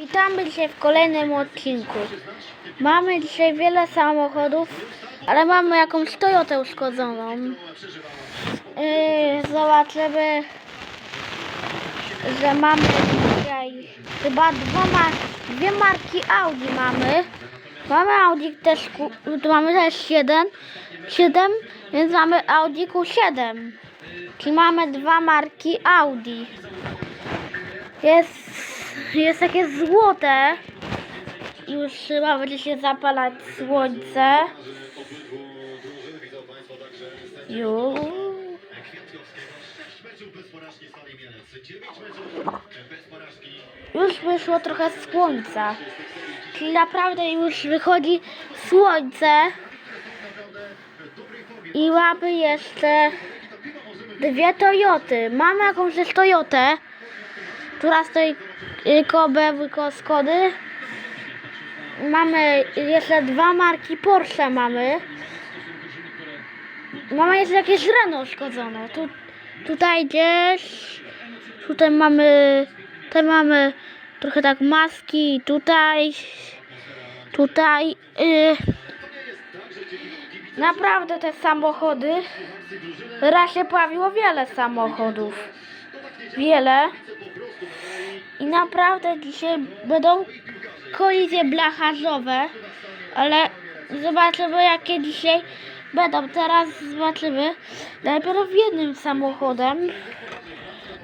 Witamy dzisiaj w kolejnym odcinku. Mamy dzisiaj wiele samochodów, ale mamy jakąś Toyotę uszkodzoną. Yy, zobaczymy, że mamy dzisiaj chyba dwa mar dwie marki Audi mamy. Mamy Audi też, tu mamy też 7, 7, więc mamy Audi Q7. Czyli mamy dwa marki Audi. Jest, jest takie złote. Już chyba będzie się zapalać słońce. Już. Już wyszło trochę słońca. Czyli naprawdę już wychodzi słońce. I mamy jeszcze dwie Toyoty. Mamy jakąś też Toyotę która stoi y, i koło Skody. Mamy jeszcze dwa marki Porsche mamy. Mamy jeszcze jakieś Renault uszkodzone. Tu, tutaj gdzieś, tutaj mamy, tutaj mamy trochę tak maski, tutaj, tutaj. y, naprawdę te samochody, raz się pojawiło wiele samochodów. Wiele. Naprawdę dzisiaj będą kolizje blacharzowe, ale zobaczymy jakie dzisiaj będą. Teraz zobaczymy najpierw jednym samochodem.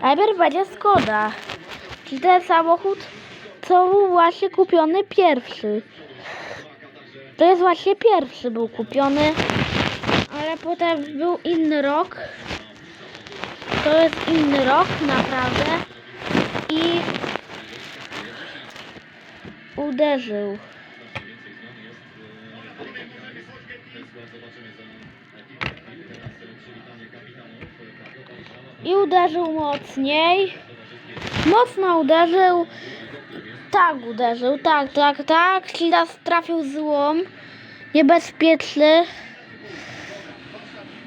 Najpierw będzie Skoda. Czyli ten samochód, co był właśnie kupiony pierwszy. To jest właśnie pierwszy był kupiony, ale potem był inny rok. To jest inny rok, naprawdę. I uderzył. I uderzył mocniej. Mocno uderzył. Tak uderzył, tak, tak, tak. Czyli raz trafił złom. Niebezpieczny.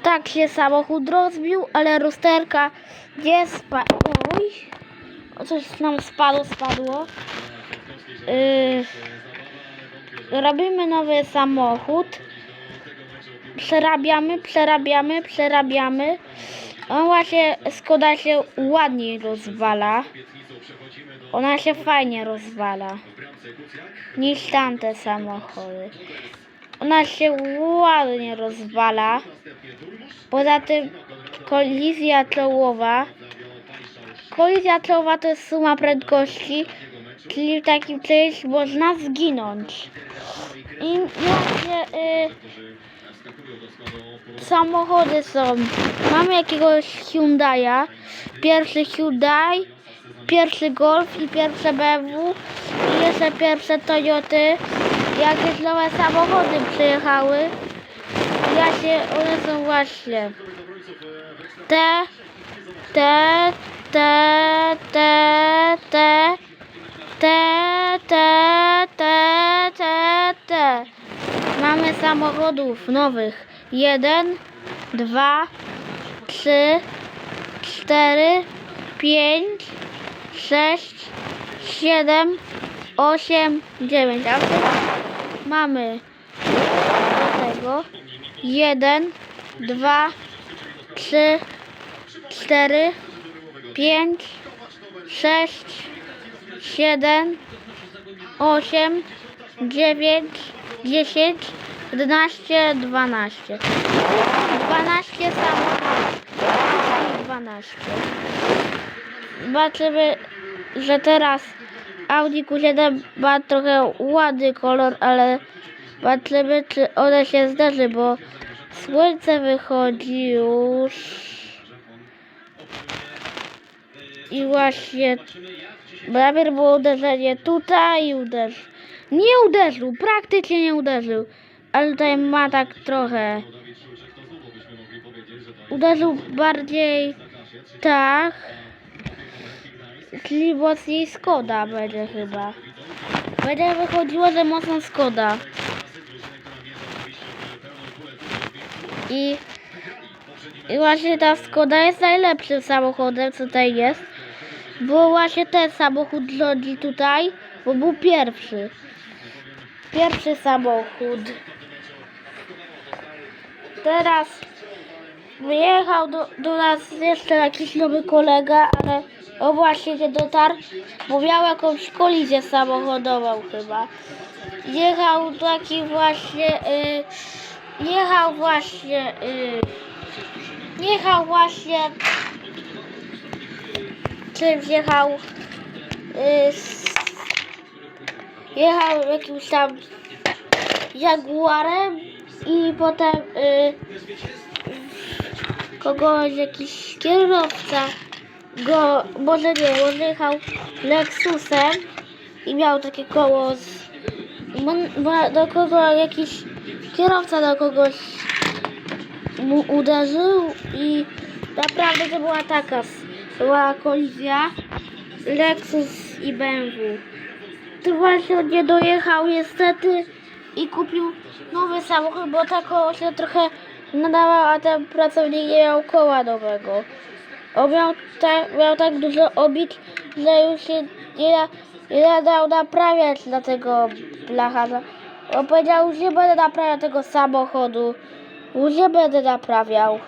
Tak się samochód rozbił, ale lusterka nie spadł. Oj, coś nam spadło, spadło. Yy, robimy nowy samochód. Przerabiamy, przerabiamy, przerabiamy. On właśnie, Skoda się ładniej rozwala. Ona się fajnie rozwala niż tamte samochody. Ona się ładnie rozwala. Poza tym kolizja czołowa. Kolizja czołowa to jest suma prędkości, czyli w takim czymś można zginąć. I właśnie y, samochody są. Mamy jakiegoś Hyundai'a. Pierwszy Hyundai, pierwszy Golf i pierwsze BMW i jeszcze pierwsze Toyoty. Jakieś nowe samochody przyjechały. Ja się, one są właśnie te, te, te, te, te, te, te, te, te, te. Mamy samochodów nowych. Jeden, dwa, trzy, cztery, pięć, sześć, siedem, osiem, dziewięć. A mamy do tego jeden, dwa, trzy, cztery, pięć, sześć, siedem, osiem, dziewięć, dziesięć, jedenaście, dwanaście. Dwanaście samochodów. Dwanaście. Zobaczymy, że teraz Audi Q7 ma trochę ładny kolor, ale zobaczymy, czy one się zdarzy, bo słońce wychodzi już. I właśnie bo najpierw było uderzenie tutaj i uderzył. Nie uderzył, praktycznie nie uderzył. Ale tutaj ma tak trochę. Uderzył bardziej tak. Czyli mocniej Skoda będzie chyba. Będzie wychodziło, że mocno Skoda. I, I właśnie ta Skoda jest najlepszym samochodem, co tutaj jest. Bo właśnie ten samochód rządzi tutaj. bo był pierwszy. Pierwszy samochód. Teraz wyjechał do, do nas jeszcze jakiś nowy kolega, ale o właśnie nie dotarł, bo miał jakąś kolizję samochodową chyba. Jechał taki właśnie, y, jechał właśnie, y, jechał właśnie, czymś jechał, y, s- jechał jakimś tam Jaguarem i potem y, kogoś jakiś kierowca go, może nie, może jechał Lexusem i miał takie koło z, do kogo jakiś kierowca do kogoś mu uderzył i naprawdę to była taka, była kolizja Lexus i BMW. Tu właśnie nie dojechał niestety i kupił nowy samochód, bo ta koło się trochę nadawał, a ten pracownik nie miał koła nowego. On miał, tak, miał tak dużo obić, że już się nie, nie dał naprawiać na tego blacharza. On powiedział, już nie będę naprawiał tego samochodu. Już nie będę naprawiał.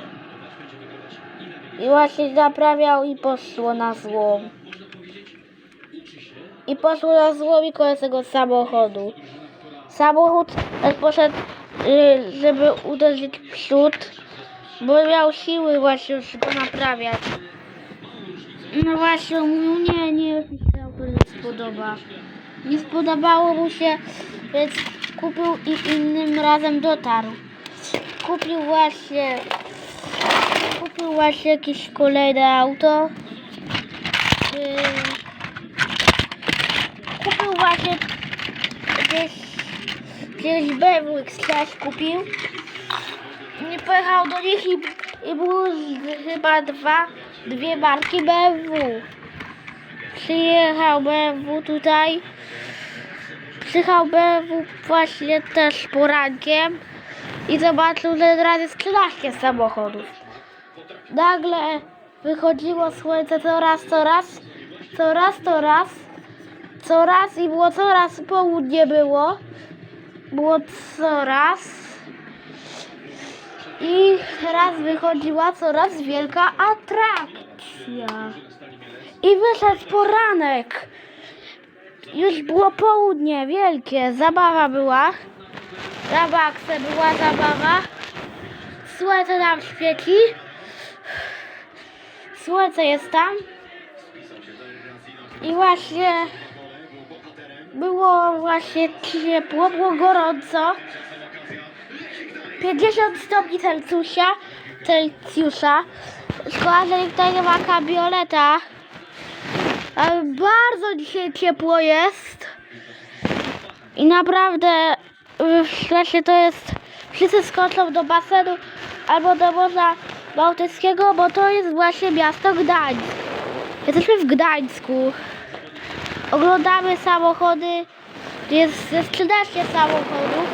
I właśnie naprawiał i poszło na złom. I poszło na złom i koniec tego samochodu. Samochód poszedł, y, żeby uderzyć w przód, bo miał siły właśnie już go naprawiać. No właśnie, mówił, nie, nie, mi się auto nie spodoba. Nie spodobało mu się, więc kupił i innym razem dotarł. Kupił właśnie, kupił właśnie jakieś kolejne auto. Yy, kupił właśnie gdzieś, gdzieś BMW X6 kupił. Nie pojechał do nich i, i było chyba dwa, dwie marki BMW. Przyjechał BMW tutaj. Przyjechał BMW właśnie też porankiem i zobaczył, że teraz jest 13 samochodów. Nagle wychodziło słońce coraz, coraz, coraz, coraz, coraz i było coraz południe było. Było coraz. I teraz wychodziła coraz wielka atrakcja. I wyszedł poranek. Już było południe wielkie. Zabawa była. Na bakse była zabawa. Słońce nam świeci. Słońce jest tam. I właśnie było właśnie ciepło, było gorąco. 50 stopni Celsjusza, Celsjusza. Szkoda, że tutaj nie ma kabioleta. Ale bardzo dzisiaj ciepło jest. I naprawdę y, właśnie to jest. Wszyscy skoczą do basenu albo do Morza Bałtyckiego, bo to jest właśnie miasto Gdańsk. Jesteśmy w Gdańsku. Oglądamy samochody. Jest, jest 13 samochodów.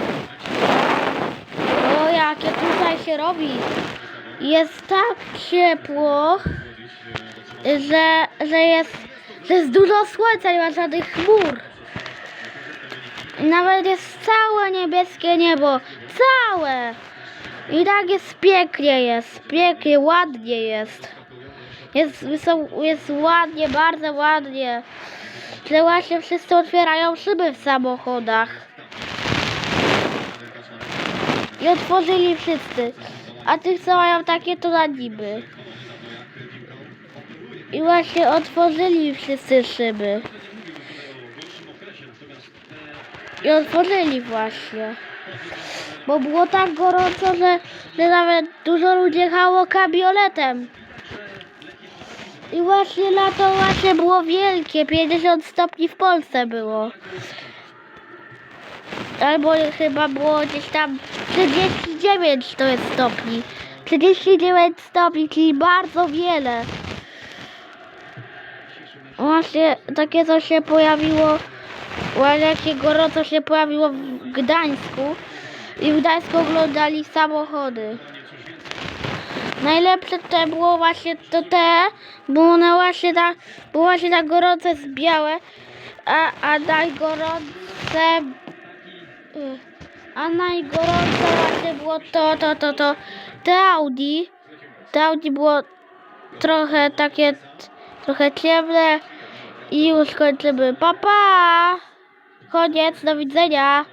O, jakie tutaj się robi. Jest tak ciepło, że, że jest, że jest dużo słońca, nie ma żadnych chmur. Nawet jest całe niebieskie niebo. Całe. I tak jest pięknie jest. Pięknie, ładnie jest. Jest, są, jest ładnie, bardzo ładnie. Że właśnie wszyscy otwierają szyby w samochodach. I otworzyli wszyscy. A tych, co mają takie, to na niby. I właśnie otworzyli wszyscy szyby. I otworzyli właśnie. Bo było tak gorąco, że, że nawet dużo ludzi jechało kabioletem. I właśnie lato właśnie było wielkie, 50 stopni w Polsce było. Albo chyba było gdzieś tam 39 to jest stopni. 39 stopni, czyli bardzo wiele. Właśnie takie coś się pojawiło, właśnie takie gorąco się pojawiło w Gdańsku. I w Gdańsku oglądali samochody. Najlepsze to było właśnie to te, bo one właśnie tak, bo właśnie tak gorąco jest białe, a, a najgorące y, a najgorące właśnie było to, to, to, to te Audi. Te Audi było trochę takie, trochę ciemne i już kończymy. Pa, pa! Koniec, do widzenia.